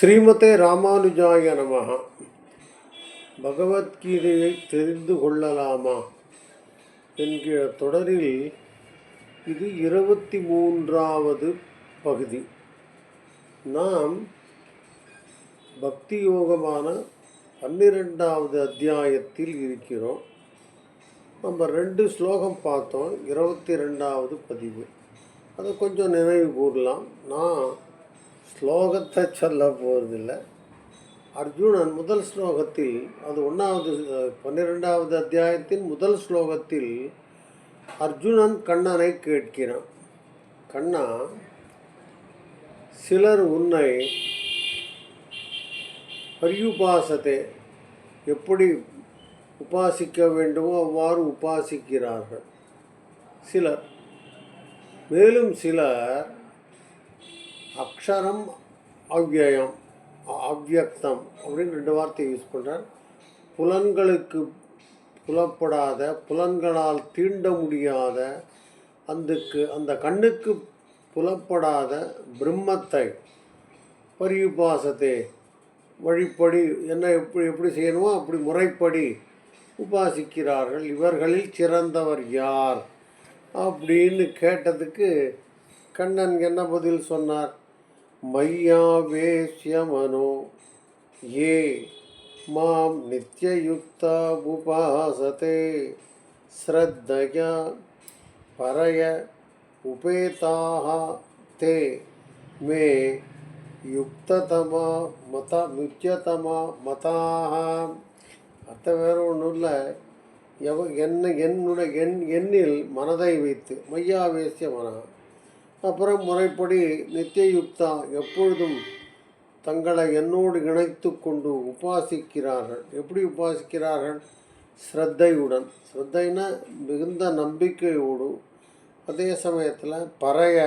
ஸ்ரீமதே ராமானுஜாய நமகா பகவத்கீதையை தெரிந்து கொள்ளலாமா? என்கிற தொடரில் இது இருபத்தி மூன்றாவது பகுதி. நாம் பக்தி யோகமான பன்னிரெண்டாவது அத்தியாயத்தில் இருக்கிறோம். நம்ம ரெண்டு ஸ்லோகம் பார்த்தோம் இருபத்தி ரெண்டாவது பதிவு. அதை கொஞ்சம் நினைவு கூறலாம் நான் ஸ்லோகத்தை சொல்ல போகிறதில்ல அர்ஜுனன் முதல் ஸ்லோகத்தில் அது ஒன்றாவது பன்னிரெண்டாவது அத்தியாயத்தின் முதல் ஸ்லோகத்தில் அர்ஜுனன் கண்ணனை கேட்கிறான். கண்ணா சிலர் உன்னை பரியுபாசத்தை எப்படி உபாசிக்க வேண்டுமோ அவ்வாறு உபாசிக்கிறார்கள். சிலர். மேலும் சிலர் அக்ஷரம் அவ்யயம் அவ்யக்தம் அப்படின்னு ரெண்டு வார்த்தை யூஸ் பண்ணுறார் புலன்களுக்கு புலப்படாத புலன்களால் தீண்ட முடியாத அந்துக்கு அந்த கண்ணுக்கு புலப்படாத பிரம்மத்தை பரியுபாசத்தை வழிப்படி என்ன எப்படி எப்படி செய்யணுமோ அப்படி முறைப்படி உபாசிக்கிறார்கள். இவர்களில் சிறந்தவர் யார்? அப்படின்னு கேட்டதுக்கு கண்ணன் என்ன பதில் சொன்னார்? மையாவேஷ்ய மனோ ஏ மாம் நித்யயுக்தா உபாசதே ஸ்ரத்தயா பரய உபேதாக தே மே யுக்ததமா மத முக்கியதமா மதாக அர்த்தம் வேறு ஒன்றும் இல்லை எவ என்ன என்னுடைய என் எண்ணில் மனதை வைத்து மையாவேசிய மனம் அப்புறம் முறைப்படி நித்தியயுக்தா எப்பொழுதும் தங்களை என்னோடு இணைத்து கொண்டு உபாசிக்கிறார்கள். எப்படி உபாசிக்கிறார்கள்? ஸ்ரத்தையுடன். ஸ்ரத்தைனா மிகுந்த நம்பிக்கையோடு. அதே சமயத்தில் பறைய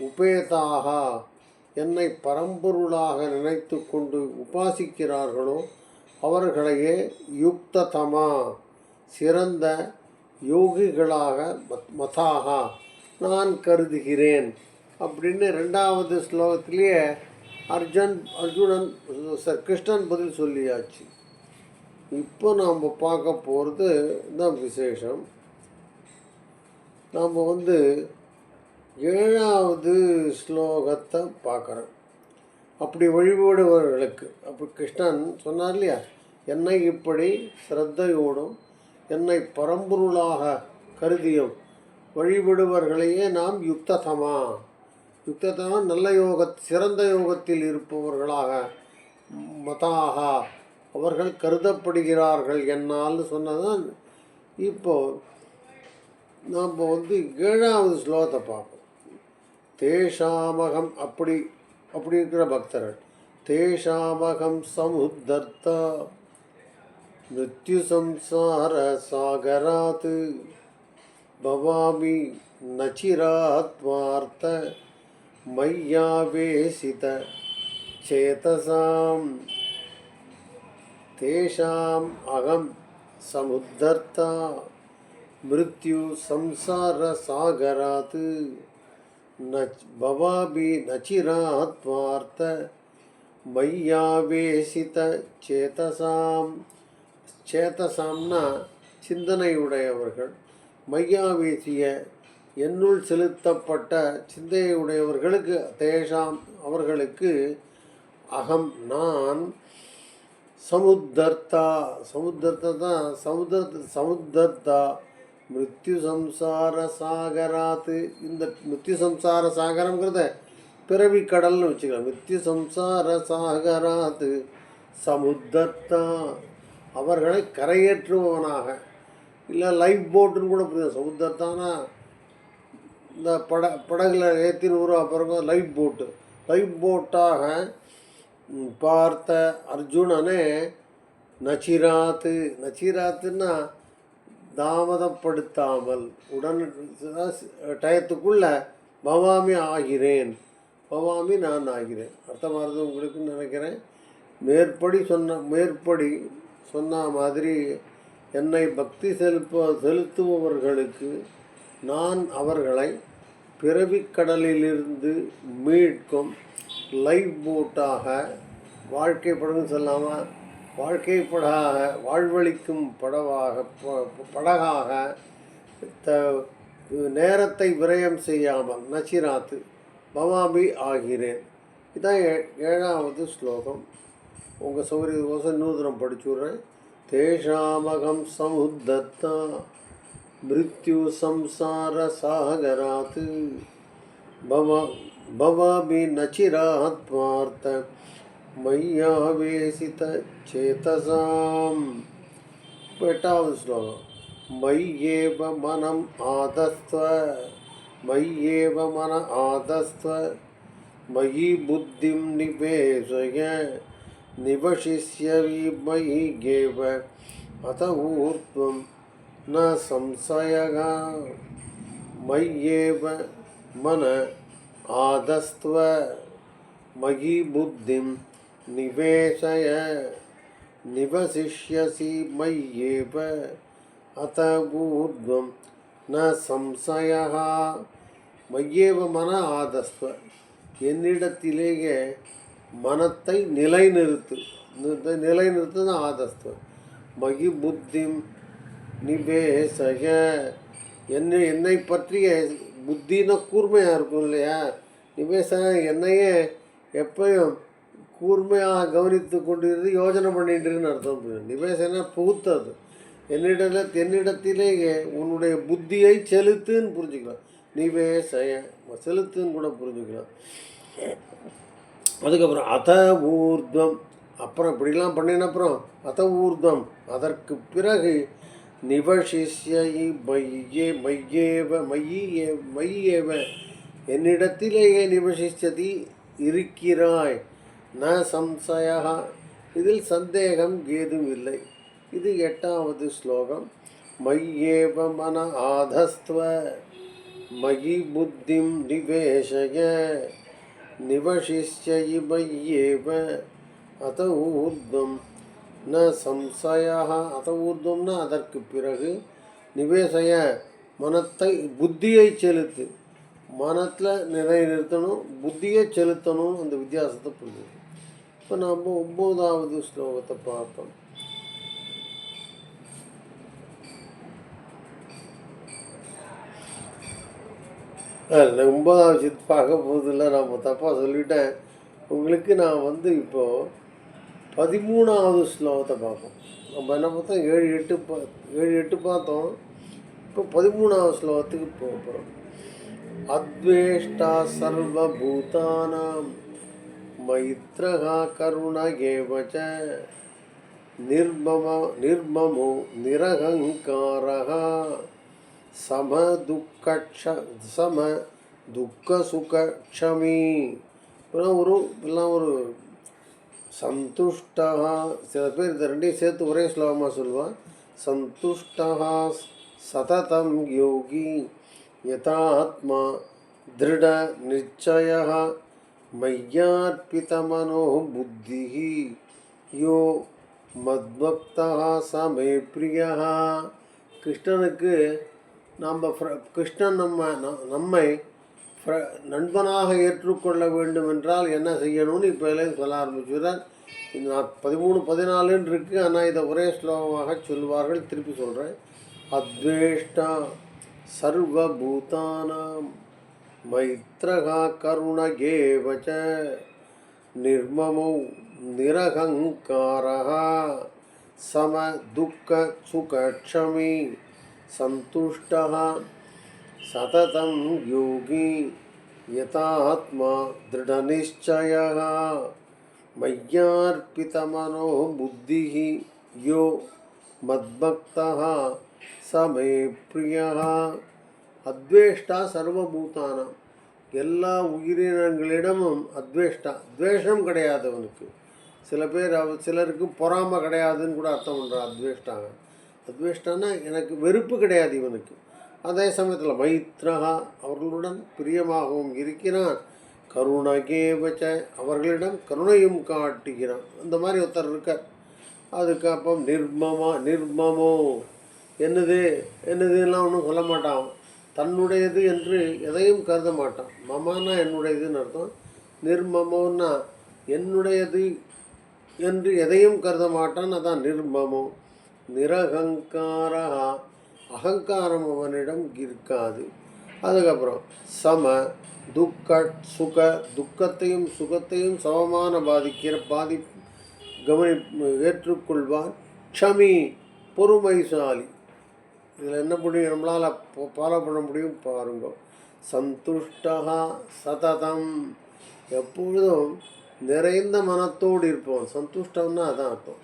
உபேதாக என்னை பரம்பொருளாக நினைத்து கொண்டு உபாசிக்கிறார்களோ அவர்களையே யுக்ததமா சிறந்த யோகிகளாக மத் மதாகா. நான் கருதுகிறேன் அப்படின்னு ரெண்டாவது ஸ்லோகத்திலேயே அர்ஜுன் அர்ஜுனன் சார் கிருஷ்ணன் பதில் சொல்லியாச்சு. இப்போ நாம் பார்க்க போகிறது தான் விசேஷம். நாம் வந்து ஏழாவது ஸ்லோகத்தை பார்க்குறோம். அப்படி வழிபடுபவர்களுக்கு அப்போ கிருஷ்ணன் சொன்னார் இல்லையா என்னை இப்படி ஸ்ரத்தையோடும் என்னை பரம்பொருளாக கருதியும் வழிபடுபவர்களையே நாம் யுக்ததமா? யுக்ததமா நல்ல யோக சிறந்த யோகத்தில் இருப்பவர்களாக மதாகா அவர்கள் கருதப்படுகிறார்கள் என்னால் சொன்னதான் இப்போ நாம் வந்து ஏழாவது ஸ்லோகத்தை பார்ப்போம். தேஷாமகம் அப்படி அப்படி இருக்கிற பக்தர்கள். தேஷாமகம் சமுத்தர்த்தா மிருத்யு சம்சார சாகராத் பவாமி நச்சிராத்மார்த்த மய்யாவேசித சேதசாம் தேஷாம் அகம் சமுத்தர்த்தா மிருத்யு சம்சார சாகராத் நச் பவாபி நச்சிராத்மார்த்த மையாவேசித சேதசாம் சேதசாம்னா சிந்தனையுடையவர்கள் மையாவேசிய என்னுள் செலுத்தப்பட்ட சிந்தையுடையவர்களுக்கு தேஷாம் அவர்களுக்கு அகம் நான் சமுத்தர்த்தா. சமுத்தர்த்தா தான் சமுதர் சமுத்தர்த்தா. மிருத்யு சம்சார சாகராத்து. இந்த மிருத்யு சம்சார சாகரங்கிறத பிறவி கடல்னு வச்சுக்கலாம். மிருத்யு சம்சார சாகராத்து சமுத்தர்த்தா. அவர்களை கரையேற்றுபவனாக இல்லை லைஃப் போட்டுன்னு கூட புரியும் சமுத்திரத்தானா இந்த பட படகுல ஏற்றின்னு வரும் அப்புறம் லைஃப் போட்டு லைஃப் போட்டாக பார்த்த அர்ஜுனனே நச்சிராத்து நச்சிராத்துன்னா தாமதப்படுத்தாமல் உடன் டயத்துக்குள்ளே பவாமி ஆகிறேன். பவாமி நான் ஆகிறேன். அர்த்தமாகிறது உங்களுக்கு நினைக்கிறேன். மேற்படி சொன்ன மேற்படி சொன்ன மாதிரி என்னை பக்தி செலுப்ப செலுத்துபவர்களுக்கு நான் அவர்களை பிறவிக் கடலிலிருந்து மீட்கும் லைஃப் போட்டாக வாழ்க்கை படகுன்னு சொல்லாமல் வாழ்க்கை படாக வாழ்வழிக்கும் படவாக ப- படகாக த நேரத்தை விரயம் செய்யாமல் நச்சிராத்து பவாபி ஆகிறேன். இதான் ஏழாவது ஸ்லோகம். உங்கள் சௌகரியக்கோசம் இன்னொரு நூதனம் படிச்சுடுறேன் விட்றேன் தேஷாமகம் சமுத்தத்தா மிருத்யு சம்சார சாகராத் பவ பவாபி நச்சிராத் பார்த்த மையாவேசித சேதசாம் இப்போ எட்டாவது ஸ்லோகம் மையேவ மனம் ஆதஸ்வ மையேவ மன ஆதஸ்வ மயி புத்திம் நிவேசய நிவசிஷ்யவி மயி கேவ அத ஊர்த்வம் ந संशयः मय्येव मन आदस्त्व मयि बुद्धिं निवेशय निवसिष्यसि मय्येव अत ऊर्ध्वं न संशयः மையேவ மன ஆதஸ்வ என்னிடத்திலேயே மனத்தை நிலைநிறுத்து இந்த நிலைநிறுத்து தான் ஆதஸ்துவம் மகி புத்திம் நிபேசக என்னை என்னை பற்றிய புத்தினா கூர்மையாக இருக்கும் இல்லையா? நிவேசக என்னையே எப்பயும் கூர்மையாக கவனித்து கொண்டிருந்து யோஜனை பண்ணிட்டுருன்னு அர்த்தம் நிபேசனா புகுத்தது. என்னிடல என்னிடத்திலேயே உன்னுடைய புத்தியை செலுத்துன்னு புரிஞ்சுக்கலாம். நிவேசய செலுத்துன்னு கூட புரிஞ்சுக்கலாம். அதுக்கப்புறம் அத ஊர்தம் அப்புறம் இப்படிலாம் பண்ணின அப்புறம் அத ஊர்தம் அதற்கு பிறகு நிவசிஷ்ய மையே மையேவ மையே மையேவ என்னிடத்திலேயே நிவசிச்சதி இருக்கிறாய். ந சம்சயா. இதில் சந்தேகம் ஏதும் இல்லை. இது எட்டாவது ஸ்லோகம். மையேவ மன ஆதஸ்துவ. மயி புத்திம் நிவேசய நிவசிஷ்யி மய்யேவ அத ஊர்தம் ந சம்சயா அத ஊர்தம்னா அதற்கு பிறகு நிவேசய மனத்தை புத்தியை செலுத்து। மனத்தில் நிலைநிறுத்தணும் புத்தியை செலுத்தணும் அந்த வித்தியாசத்தை புரிஞ்சு இப்போ நாம் ஒம்போதாவது ஸ்லோகத்தை பார்ப்போம். இல்லை ஒன்பதாவது சித்து பார்க்க போதில்லை நான் தப்பாக சொல்லிட்டேன். உங்களுக்கு நான் வந்து இப்போது பதிமூணாவது ஸ்லோகத்தை பார்ப்போம். நம்ம என்ன பார்த்தோம்? ஏழு எட்டு பா ஏழு எட்டு பார்த்தோம். இப்போ பதிமூணாவது ஸ்லோகத்துக்கு போக போகிறோம் அத்வேஷ்டா சர்வபூதானாம் மைத்ரகா கருண ஏவச்ச நிர்மம நிர்மமோ நிரகங்காரகா சம துக்கக்ஷ சம துக்க சுகக்ஷமி இப்போலாம் ஒரு இப்பெல்லாம் ஒரு சந்துஷ்டா சில பேர் இந்த ரெண்டையும் சேர்த்து ஒரே ஸ்லோகமாக சொல்லுவான் சந்துஷ்டா சததம் யோகி யதாத்மா திருட நிச்சய மய்யார்ப்பிதமனோ புத்தி யோ மத்பக்தா சமே பிரியா கிருஷ்ணனுக்கு நாம் கிருஷ்ணன் நம்ம நம்மை நண்பனாக ஏற்றுக்கொள்ள வேண்டும் என்றால் என்ன செய்யணும்னு இப்போ சொல்ல ஆரம்பிச்சுறார். நான் பதிமூணு பதினாலுன்னு இருக்குது ஆனால் இதை ஒரே ஸ்லோகமாக சொல்வார்கள் திருப்பி சொல்கிறேன் அத்வேஷ்டா சர்வபூதானாம் மைத்ரகா கருண ஏவச்ச நிர்மமௌ நிரகங்காரா சம துக்க சுகக்ஷமி सन्तुष्टः सततं योगी यथात्मा दृढनिश्चयः मय्यार्पितमनो बुद्धिः यो मद्भक्तः स मे प्रियः அத்வேஷ்டா சர்வபூதானாம் எல்லா உயிரினங்களிடமும் அத்வேஷ்டா துவேஷம் கிடையாது அவனுக்கு சில பேர் அவ சிலருக்கு பொறாமை கிடையாதுன்னு கூட அர்த்தம் பண்ணுறான் அத்வேஷ்டாங்க அத்வேஷ்டானா எனக்கு வெறுப்பு கிடையாது இவனுக்கு. அதே சமயத்தில் மைத்ரஹா அவர்களுடன் பிரியமாகவும் இருக்கிறான். கருணகேவச்ச அவர்களிடம் கருணையும் காட்டுகிறான். அந்த மாதிரி ஒருத்தர் இருக்கார். அதுக்கப்புறம் நிர்மமா நிர்மமோ என்னது என்னதுலாம் ஒன்றும் சொல்ல மாட்டான். தன்னுடையது என்று எதையும் கருத மாட்டான். மமானா என்னுடையதுன்னு அர்த்தம். நிர்மமோன்னா என்னுடையது என்று எதையும் கருத மாட்டான். அதான் நிர்மமோ. நிரகங்காரா. அகங்காரம் அவனிடம் இருக்காது. அதுக்கப்புறம் சம துக்க சுக துக்கத்தையும் சுகத்தையும் சமமான பாதிக்கிற பாதி கவனி ஏற்றுக்கொள்வான். க்ஷமி பொறுமைசாலி. இதில் என்ன பண்ணி நம்மளால் ஃபாலோ பண்ண முடியும் பாருங்க. சந்துஷ்டா சததம். எப்பொழுதும் நிறைந்த மனத்தோடு இருப்போம். சந்துஷ்டம்னா அதான் அர்த்தம்.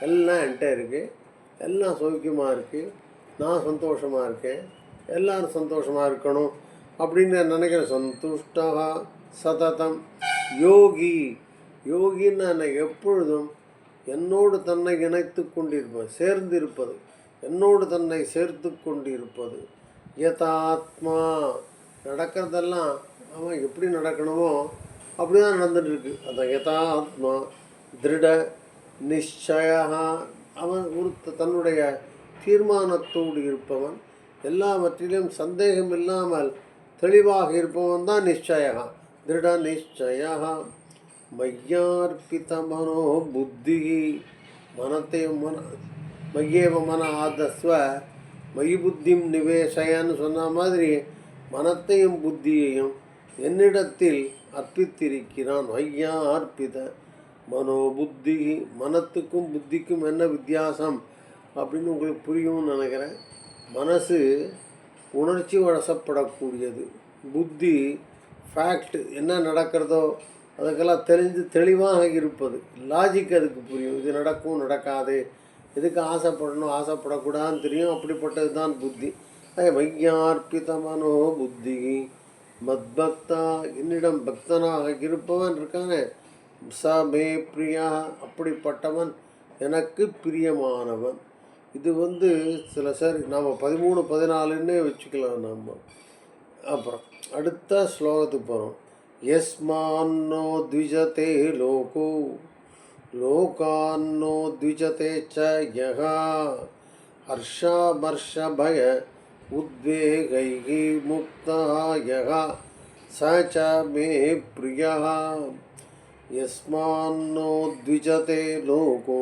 எல்லாம் என்கிட்ட இருக்குது எல்லாம் சௌக்கியமாக இருக்குது நான் சந்தோஷமாக இருக்கேன். எல்லாரும் சந்தோஷமாக இருக்கணும் அப்படின்னு நான் நினைக்கிறேன். சந்துஷ்டா சததம். யோகி. யோகின்னு நான் எப்பொழுதும் என்னோடு தன்னை இணைத்து கொண்டிருப்பது சேர்ந்திருப்பது என்னோடு தன்னை சேர்த்து கொண்டிருப்பது. யதாத்மா. நடக்கிறதெல்லாம் அவன் எப்படி நடக்கணுமோ அப்படி தான் நடந்துட்டு இருக்கு. அதான் யதாத்மா. திருட நிச்சயா அவன் ஒரு தன்னுடைய தீர்மானத்தோடு இருப்பவன். எல்லாவற்றிலும் சந்தேகம் இல்லாமல் தெளிவாக இருப்பவன் தான் நிச்சயகா. திருட நிச்சயகா. மய்யார்ப்பித மனோ புத்தி. மனத்தையும் மன மையேவ மன ஆதஸ்வ. மை புத்திம் நிவேசயன்னு சொன்ன மாதிரி மனத்தையும் புத்தியையும் என்னிடத்தில் அர்ப்பித்திருக்கிறான். ஐயா அர்ப்பித மனோ புத்தி மனத்துக்கும் புத்திக்கும் என்ன வித்தியாசம் அப்படின்னு உங்களுக்கு புரியும்னு நினைக்கிறேன். மனசு உணர்ச்சி வசப்படக்கூடியது. புத்தி ஃபேக்ட் என்ன நடக்கிறதோ அதுக்கெல்லாம் தெரிஞ்சு தெளிவாக இருப்பது. லாஜிக் அதுக்கு புரியும். இது நடக்கும் நடக்காது. எதுக்கு ஆசைப்படணும் ஆசைப்படக்கூடாதுன்னு தெரியும். அப்படிப்பட்டது தான் புத்தி. வையார்ப்பித மனோ புத்தி மத்பக்தா என்னிடம் பக்தனாக இருப்பவன் இருக்கானே. ச மே பிரியா அப்படிப்பட்டவன் எனக்கு பிரியமானவன் இது வந்து சில சரி நாம் பதிமூணு பதினாலுன்னே வச்சுக்கலாம் நம்ம அப்புறம் அடுத்த ஸ்லோகத்துக்கு போகிறோம் यस्मान्नो द्विजते लोको लोकान्नो द्विजते च यः हर्षामर्षभय उद्वेगैः मुक्तः यः स च मे प्रियः यस्मान्नो द्विजते लोको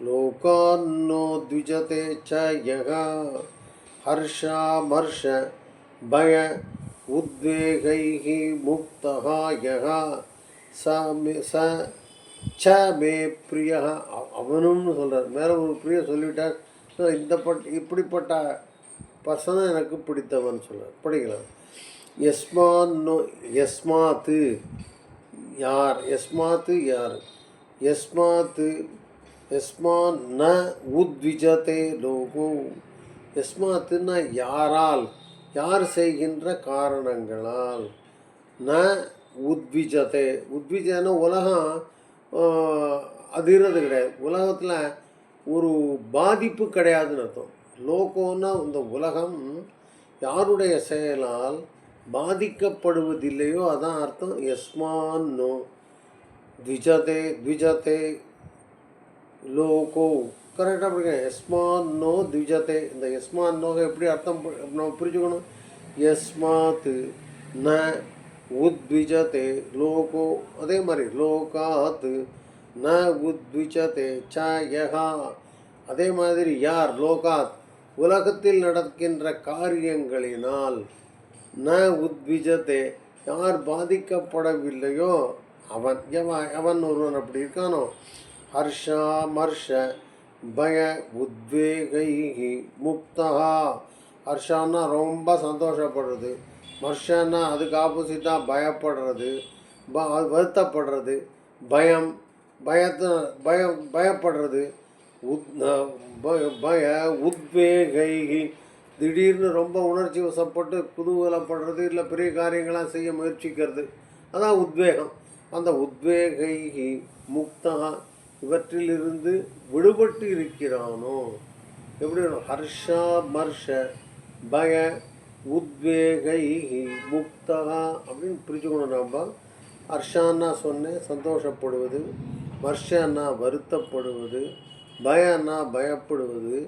लोकान्नो द्विजते च यः हर्षामर्ष भय உத்வேகைः முக்தः யः ச மே ச ச மே பிரியா அவனும்னு சொல்கிறார் மேலே ஒரு பிரிய சொல்லிவிட்டார் ஸோ இந்த பட் இப்படிப்பட்ட பர்சனை எனக்கு பிடித்தவன் சொல்கிறார் படிக்கலாம் எஸ்மான் நோ எஸ்மாத்து யார்? எஸ்மாத்து யார்? எஸ்மாத்து எஸ்மான் ந உத்விஜதே லோகோ. எஸ்மாத்துன்னா யாரால்? யார் செய்கின்ற காரணங்களால்? ந உத்விஜதே. உத்விஜன உலகம் அதிர்றது கிடையாது. உலகத்தில் ஒரு பாதிப்பு கிடையாதுன்னு அர்த்தம். லோகோன்னா இந்த உலகம் யாருடைய செயலால் பாதிக்கப்படுவதில்லையோ அதான் அர்த்தம் எஸ்மான்னோ த்விஜதே த்விஜதே லோகோ கரெக்டாக படிக்க எஸ்மான் நோ த்விஜதே இந்த எஸ்மான் நோக எப்படி அர்த்தம் பு- நம்ம புரிஞ்சுக்கணும்? எஸ்மாத் ந உத்விஜதே லோகோ அதே மாதிரி லோகாத் ந உத்விஜதே ச யஹா அதே மாதிரி யார்? லோகாத் உலகத்தில் நடக்கின்ற காரியங்களினால் ந உத்விஜதே. யார் பாதிக்கப்படவில்லையோ அவன். எவன் அவன் ஒருவன் அப்படி இருக்கானோ? ஹர்ஷா மர்ஷ பய உத்வேகை முக்தா ஹர்ஷான்னா ரொம்ப சந்தோஷப்படுறது. மர்ஷன்னா அதுக்கு ஆப்போசிட்டாக பயப்படுறது. ப வருத்தப்படுறது. பயம். பயத்தை பயம் பயப்படுறது. உத் பய உத்வேகை திடீர்னு ரொம்ப உணர்ச்சி வசப்பட்டு குதூகலப்படுறது இல்லை பெரிய காரியங்களாம் செய்ய முயற்சிக்கிறது அதான் உத்வேகம். அந்த உத்வேகை முக்தா இவற்றிலிருந்து விடுபட்டு இருக்கிறானோ? எப்படி ஹர்ஷா மர்ஷ பய உத்வேகை முக்தா அப்படின்னு பிரிச்சுக்கணும் நம்ம ஹர்ஷான்னா சொன்னேன் சந்தோஷப்படுவது. மர்ஷன்னா வருத்தப்படுவது. பயன்னா பயப்படுவது.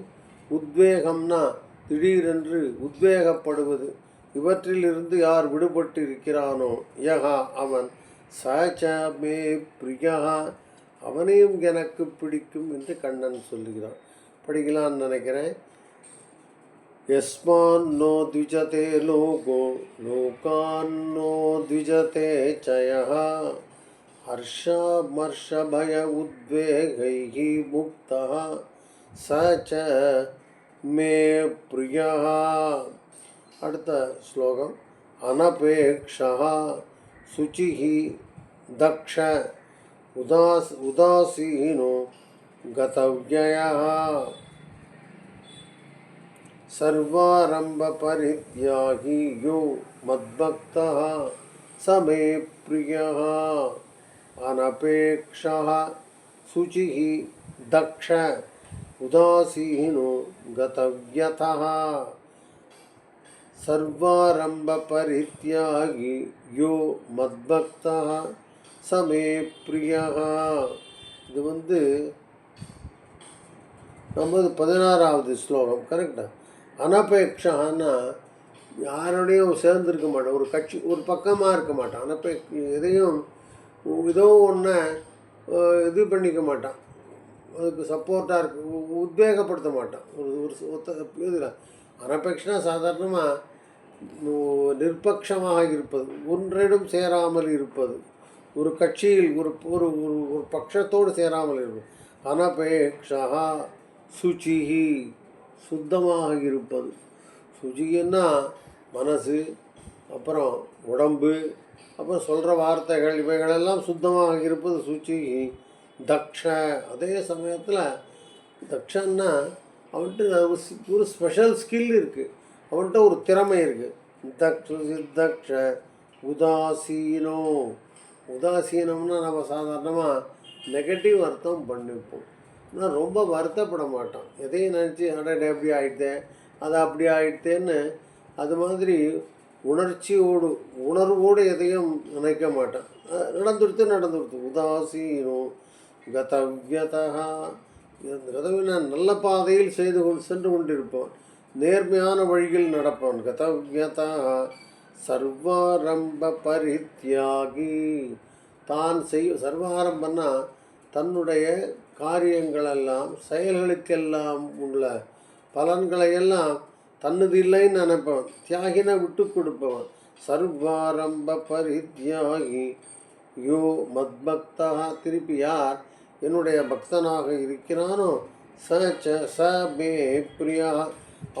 உத்வேகம்னா திடீரென்று உத்வேகப்படுவது இவற்றிலிருந்து யார் விடுபட்டு இருக்கிறானோ யகா அவன் சச்ச மே பிரியா அவனையும் எனக்கு பிடிக்கும் என்று கண்ணன் சொல்லுகிறான் படிக்கலான்னு நினைக்கிறேன் यस्मान्नो द्विजते लोको लोकान्नो द्विजते च यः हर्षमर्षभय उद्वेगैः मुक्तः स च मे प्रिय श्लोक अनपेक्ष शुचि दक्ष उदास उदासीनो गतव्यय सर्वरंभपरितगी यो मद्भक्त स मे प्रिय अनपेक्ष शुचि दक्ष उदासीनो गतव्यतः सर्वारम्भपरित्यागी यो मद्भक्तः स मे प्रियः இது வந்து நமது பதினாறாவது ஸ்லோகம் கரெக்டா அனபேக்ஷான்னா யாரோடையும் சேர்ந்துருக்க மாட்டான் ஒரு கட்சி ஒரு பக்கமாக இருக்க மாட்டான் அனபே எதையும் ஏதோ ஒன்றை இது பண்ணிக்க மாட்டான் அதுக்கு சப்போர்ட்டாக இருக்கு. உத்வேகப்படுத்த மாட்டான் ஒரு ஒரு ச- ஒத்த அனபேக்ஷனா சாதாரணமாக நிர்பக்ஷமாக இருப்பது ஒன்றிடம் சேராமல் இருப்பது ஒரு கட்சியில் ஒரு ஒரு ஒரு ஒரு பட்சத்தோடு சேராமல் இருப்பது அனபேக்ஷா சுச்சிஹி சுத்தமாக இருப்பது. சுச்சின்னா மனசு அப்புறம் உடம்பு அப்புறம் சொல்கிற வார்த்தைகள் இவைகளெல்லாம் சுத்தமாக இருப்பது சுச்சிஹி. தக்ஷ. அதே சமயத்தில் தக்ஷன்னா அவன்கிட்ட ஒரு ஒரு ஸ்பெஷல் ஸ்கில் இருக்குது அவன்கிட்ட ஒரு திறமை இருக்குது தக்ஷ சித்தக்ஷ உதாசீனோ. உதாசீனம்னா நம்ம சாதாரணமாக நெகட்டிவ் அர்த்தம் பண்ணிப்போம். ஆனால் ரொம்ப வருத்தப்பட மாட்டோம். எதையும் நினச்சி அடடே எப்படி ஆயிடுதே அது அப்படி ஆகிட்டேன்னு அது மாதிரி உணர்ச்சியோடு உணர்வோடு எதையும் நினைக்க மாட்டேன் நடந்துடுத்து நடந்துடுத்து. உதாசீனோ கதவியதா கதவினா நல்ல பாதையில் செய்து கொண்டு சென்று கொண்டிருப்பான். நேர்மையான வழியில் நடப்பான். கதவியதா சர்வாரம்ப பரித்தியாகி தான் செய் சர்வாரம்பன்னா தன்னுடைய காரியங்களெல்லாம் செயல்களுக்கெல்லாம் உள்ள பலன்களையெல்லாம் தன்னது இல்லைன்னு நினைப்பவன் தியாகினை விட்டு கொடுப்பவன் சர்வாரம்ப பரித்தியாகி யோ மத்பக்தா. திருப்பி யார்? என்னுடைய பக்தனாக இருக்கிறானோ? ச ச ச பே பிரியா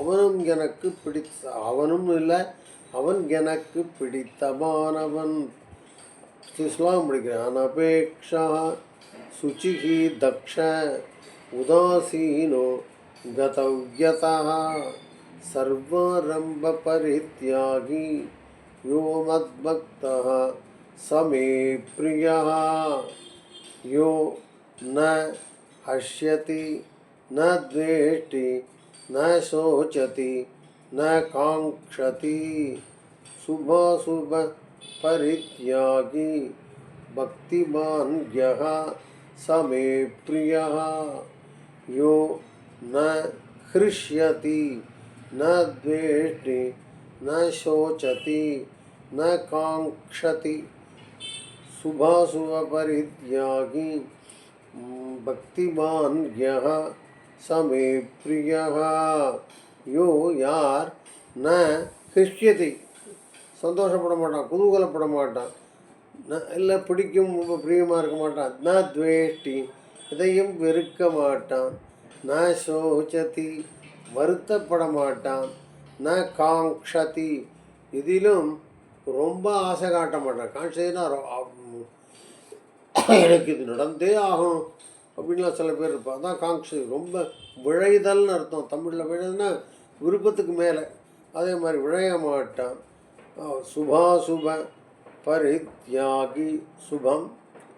அவனும் எனக்கு பிடித்த அவனும் இல்லை அவன் எனக்கு பிடித்தமானவன். ஸ்லோகம் பிடிக்கிறான். அனபேக்ஷா சுச்சிகி தக்ஷ உதாசீனோ கதவியதா. சர்வாரம்ப பரித்யாகி யோ மத்பக்தா சமே பிரியா யோ ந हश्यति न द्वेष्टि, न शोचति, न काङ्क्षति। शुभाशुभपरित्यागी, भक्तिमान् यः स मे प्रियः। यो न हृष्यति, न द्वेष्टि, न शोचति, न काङ्क्षति। शुभाशुभपरित्यागी। பக்திமான் யஹ சமே பிரியா யோ யார் ந ஹிஷ்யதி சந்தோஷப்பட மாட்டான் குதூகலப்பட மாட்டான் ந இல்லை பிடிக்கும் ரொம்ப பிரியமாக இருக்க மாட்டான் ந துவேஷ்டி இதையும் வெறுக்க மாட்டான் ந சோச்சதி வருத்தப்பட மாட்டான் ந காங்ஷதி இதிலும் ரொம்ப ஆசை காட்ட மாட்டான் காட்சினா எனக்கு இது நடந்தே ஆகும் அப்படின்லாம் சில பேர் இருப்பான் அதான் காங்க்ஷி. ரொம்ப விழைதல்னு அர்த்தம். தமிழில் விழைதுன்னா விருப்பத்துக்கு மேலே. அதே மாதிரி விழைய மாட்டான். அஹ் சுபாசுப பரித்யாகி சுபம்.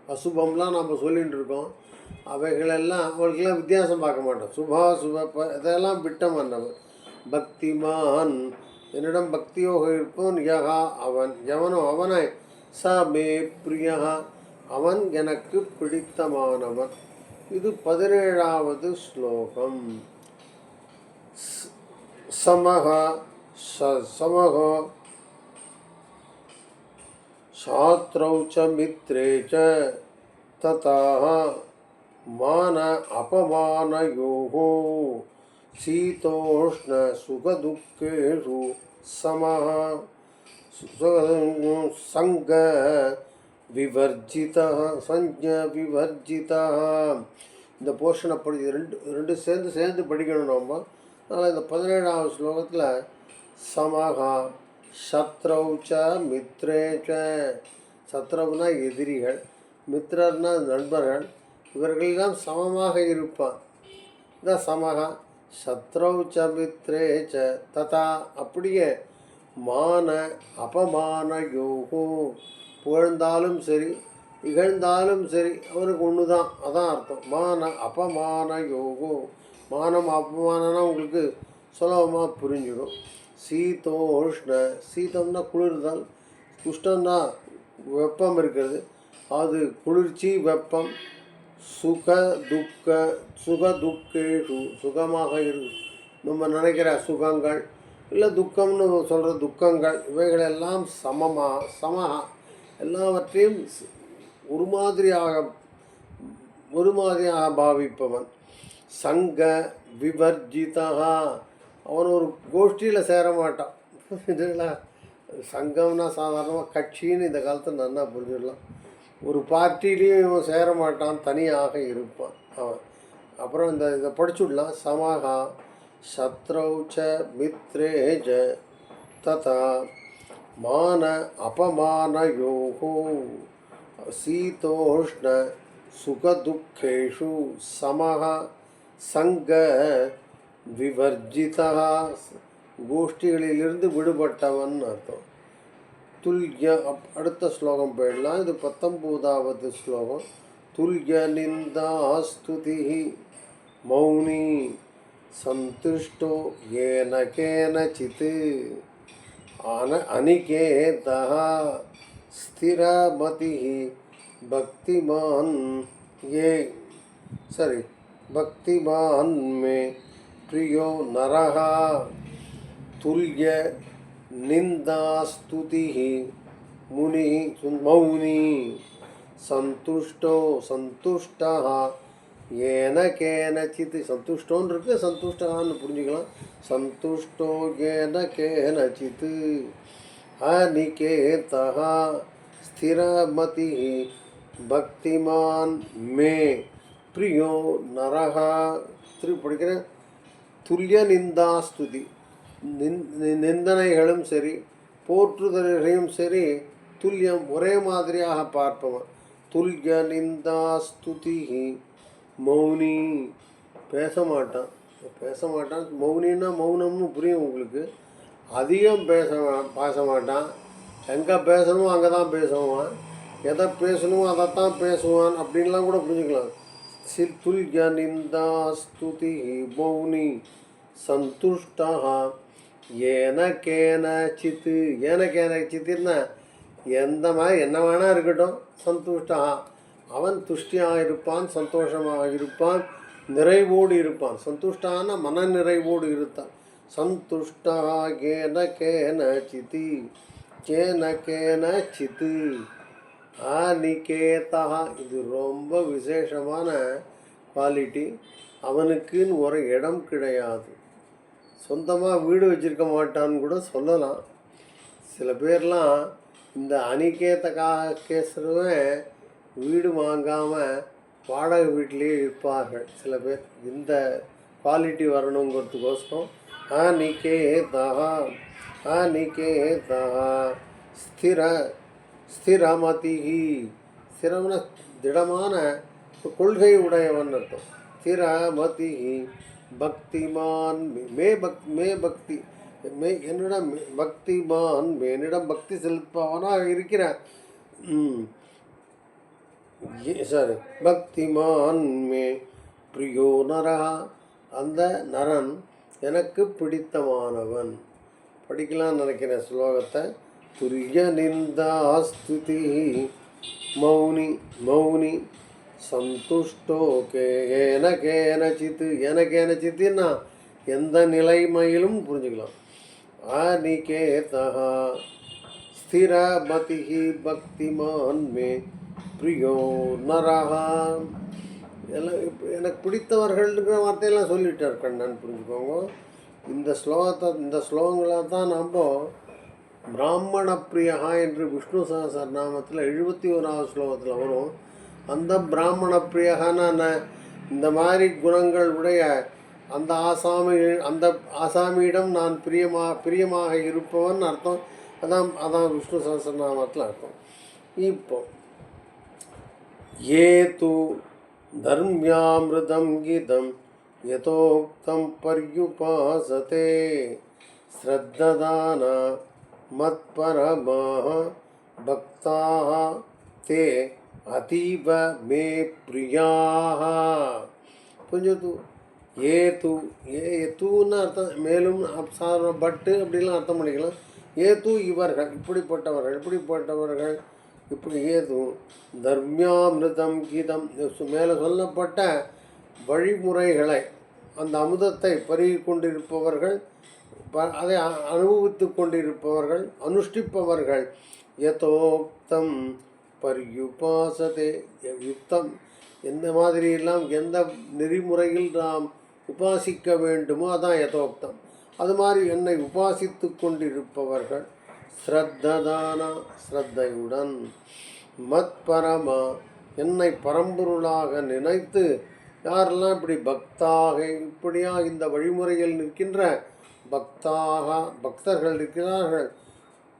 அசுபம்லாம் நம்ம சொல்லிகிட்டு இருக்கோம் அவைகளெல்லாம் அவளுக்கெல்லாம் வித்தியாசம் பார்க்க மாட்டோம் சுபாசுப ப இதெல்லாம் விட்டம் பக்தி பக்திமான். என்னிடம் பக்தியோக இருப்பவன் யகா அவன். எவனோ அவனை ச மே பிரியா. அவன் எனக்கு பிடித்தமானவன். இது பதினேழாவது ஸ்லோகம் ஸ்- சமக ச சமக छात्रौ च मित्रे च तथा मान अपमानयोः शीतोष्णसुखदुःखेषु समः சங்க விவர்ஜிதா சஞ்ச விவர்ஜிதா. இந்த போர்ஷனை படி ரெண்டு ரெண்டு சேர்ந்து சேர்ந்து படிக்கணும் நம்ம அதனால் இந்த பதினேழாவது ஸ்லோகத்தில் சமகா சத்ரௌச்ச மித்ரேச்ச. சத்ரவுனா எதிரிகள் மித்ரர்னா நண்பர்கள் இவர்களெல்லாம் சமமாக இருப்பான். இதான் சமகா சத்ரௌச்ச மித்ரேச்ச. ததா அப்படியே மான அபமான யோகோ புகழ்ந்தாலும் சரி இகழ்ந்தாலும் சரி அவருக்கு ஒன்று தான் அதான் அர்த்தம். மான அபமான யோகோ. மானம் அபமானம்னா உங்களுக்கு சுலபமாக புரிஞ்சிடும். சீதோஷ்ண. சீதம்னா குளிர்தல் உஷ்ணம்னா வெப்பம் இருக்கிறது. அது குளிர்ச்சி வெப்பம் சுக துக்க சுக துக்கேஷு. சுகமாக இரு நம்ம நினைக்கிற சுகங்கள் இல்லை துக்கம்னு சொல்கிற துக்கங்கள் இவைகளெல்லாம் சமமா சமஹா. எல்லாவற்றையும் ஒரு மாதிரியாக ஒரு மாதிரியாக பாவிப்பவன். சங்க விவர்ஜிதா அவன் ஒரு கோஷ்டியில் சேர மாட்டான். புரியுதுங்களா சங்கம்னா சாதாரணமாக கட்சின்னு இந்த காலத்தில் நல்லா புரிஞ்சிடலாம் ஒரு பார்ட்டிலையும் இவன் சேர மாட்டான் தனியாக இருப்பான் அவன். அப்புறம் இந்த இதை படிச்சுடலாம் சமஹா சத்ரௌச்ச மித்ரேஜ ததா மான அபமானயோகோ சீதோஷ்ண சுகதுக்கேஷு சமஹ சங்க விவர்ஜிதா கோஷ்டிகளிலிருந்து விடுபட்டவன் அர்த்தம். துல்ய அப் அடுத்த ஸ்லோகம் போயிடலாம். இது பத்தொம்போதாவது ஸ்லோகம். துல்ய நிந்தாஸ்துதி மௌனி சந்துஷ்டோ ஏன கேனச்சித்து अनिकेत अनिकेतः स्थिरमतिः भक्तिमान ये सॉरी भक्तिमान में प्रियो नरः तुल्य निंदा स्तुति मुनि, मौनी संतुष्टो सन्तुष्टः ஏன கேனச்சித் சந்துஷ்டோன்னு இருக்கு சந்துஷ்டான்னு புரிஞ்சுக்கலாம். சந்துஷ்டோ ஏன கேனச்சித் அநிகேதः ஸ்திரமதி பக்திமான் மே. பிரியோ நரகா. திருப்பி படிக்கிறேன் துல்லிய நிந்தாஸ்துதி நிந்தனைகளும் சரி போற்றுதல்களையும் சரி துல்லியம் ஒரே மாதிரியாக பார்ப்பவன் துல்லிய நிந்தாஸ்துதி மௌனி பேச மாட்டான். பேச மாட்டான். மௌனின்னா மௌனம்னு புரியும் உங்களுக்கு. அதிகம் பேச பேச மாட்டான். எங்கே பேசணுமோ அங்கே தான் பேசுவான். எதை பேசணுமோ அதைத்தான் பேசுவான் அப்படின்லாம் கூட புரிஞ்சுக்கலாம். சித்துல் ஜனிந்தா நிந்தா ஸ்துதி மௌனி சந்துஷ்டா ஏன கேன சித்து. ஏன கேன சித்துன்னா எந்த மாதிரி என்ன வேணா இருக்கட்டும். சந்துஷ்டா அவன் துஷ்டியாக இருப்பான் சந்தோஷமாக இருப்பான் நிறைவோடு இருப்பான் சந்துஷ்டான மன நிறைவோடு இருப்பான் சந்துஷ்டா கேன கேன சிதி கேன கேன சித்து அநிகேதா இது ரொம்ப விசேஷமான குவாலிட்டி. அவனுக்குன்னு ஒரு இடம் கிடையாது. சொந்தமாக வீடு வச்சிருக்க மாட்டான்னு கூட சொல்லலாம். சில பேர்லாம் இந்த அனிகேதக்காக கேசுறவன் வீடு வாங்காமல் வாடகை வீட்லேயே இருப்பார்கள் சில பேர். இந்த குவாலிட்டி வரணுங்கிறதுக்கோசரம் அனிகேதா தஹா ஸ்திர ஸ்திரமதிஹி ஸ்திரம்னா திடமான கொள்கை உடையவன் அர்த்தம். ஸ்திரமதிஹி பக்திமான் மே- பக் மே பக்தி மே என்னிடம் மே- பக்திமான் என்னிடம் பக்தி செலுத்துபவனாக இருக்கிற ये சாரி பக்திமான் மே. பிரியோ நரா. அந்த நரன் எனக்கு பிடித்தமானவன். படிக்கலாம்னு நினைக்கிற ஸ்லோகத்தை துரிய நிந்தாஸ்துதி மௌனி மௌனி. சந்துஷ்டோ கே என கேனச்சித்து என கேனச்சித்துன்னா எந்த நிலைமையிலும் புரிஞ்சுக்கலாம். அனிகேதா ஸ்திரமதி பக்திமான் மே. பிரியோ நரகா எல்லாம் இப்போ எனக்கு பிடித்தவர்கள்ங்கிற வார்த்தையெல்லாம் சொல்லிட்டார் கண்ணன் புரிஞ்சுக்கோங்க. இந்த ஸ்லோகத்தை இந்த ஸ்லோகங்களாக தான் நம்ம பிராமண பிரியகா என்று விஷ்ணு சகசர் நாமத்தில் எழுபத்தி ஓராவது ஸ்லோகத்தில் வரும். அந்த பிராமண பிரியகான இந்த மாதிரி குணங்கள் உடைய அந்த ஆசாமி அந்த ஆசாமியிடம் நான் பிரியமாக பிரியமாக இருப்பவன் அர்த்தம். அதான் அதான் விஷ்ணு சகசர் நாமத்தில் அர்த்தம். இப்போ ये तु धर्म्यामृतं गीतं यथोक्तं पर्युपासते श्रद्धदाना मत्परमाः भक्ताः ते अतीव मे प्रियाः புரிஞ்சது ஏ தூ ஏ தூன்னு அர்த்தம் மேலும் சாதாரண பட்டு அப்படிலாம் அர்த்தம் பண்ணிக்கலாம் ஏ தூ இவர்கள் இப்படிப்பட்டவர்கள் இப்படிப்பட்டவர்கள் இப்படி ஏது தர்மியாமிருதம் கீதம் மேலே சொல்லப்பட்ட வழிமுறைகளை அந்த அமுதத்தை பருகி கொண்டிருப்பவர்கள் ப- அதை அனுபவித்து கொண்டிருப்பவர்கள் அனுஷ்டிப்பவர்கள். யதோக்தம் பர்யுபாசதே யுக்தம். எந்த மாதிரியெல்லாம் எந்த நெறிமுறையில் நாம் உபாசிக்க வேண்டுமோ அதான் யதோக்தம். அது மாதிரி என்னை உபாசித்து கொண்டிருப்பவர்கள் ஸ்ரத்ததான ஸ்ரத்தையுடன் மத்பரமா என்னை பரம்பொருளாக நினைத்து யாரெல்லாம் இப்படி பக்தாக இப்படியா இந்த வழிமுறையில் நிற்கின்ற பக்தாக பக்தர்கள் இருக்கிறார்கள்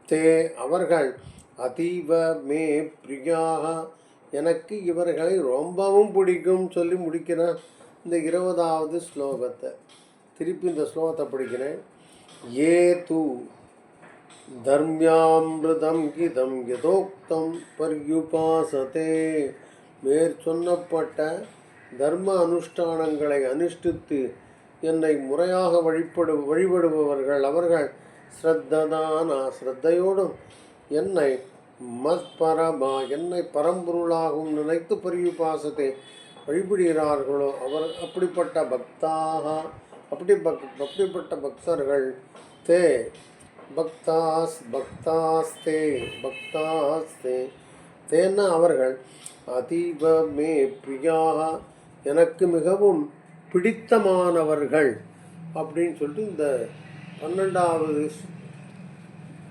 தே அவர்கள் அதீவ மே பிரியாக. எனக்கு இவர்களை ரொம்பவும் பிடிக்கும் சொல்லி முடிக்கிறேன் இந்த இருபதாவது ஸ்லோகத்தை. திருப்பி இந்த ஸ்லோகத்தை படிக்கிறேன். ஏ தூ தர்மியாமிருதம் கீதம் யதோக்தம் பர்யுபாசதே. மேற்சொன்னப்பட்ட தர்ம அனுஷ்டானங்களை அனுஷ்டித்து என்னை முறையாக வழிபடு வழிபடுபவர்கள் அவர்கள் ஸ்ரத்ததான ஸ்ரத்தையோடும் என்னை மத்பரமா என்னை பரம்பொருளாகவும் நினைத்து பரியுபாசத்தை வழிபடுகிறார்களோ அவர் அப்படிப்பட்ட பக்தாக அப்படி பக் அப்படிப்பட்ட பக்தர்கள் தே பக்தாஸ் பக்தாஸ்தே பக்தாஸ்தே. தேன அவர்கள் அதீவ மே பிரியாக எனக்கு மிகவும் பிடித்தமானவர்கள் அப்படின்னு சொல்லிட்டு இந்த பன்னெண்டாவது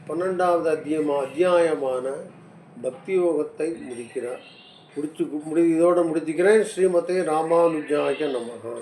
பன்னெண்டாவது அத்தியமா அத்தியாயமான பக்தி யோகத்தை முடிக்கிறார். முடிச்சு முடி இதோடு முடிச்சுக்கிறேன். ஸ்ரீமதே ராமானுஜாய நமகா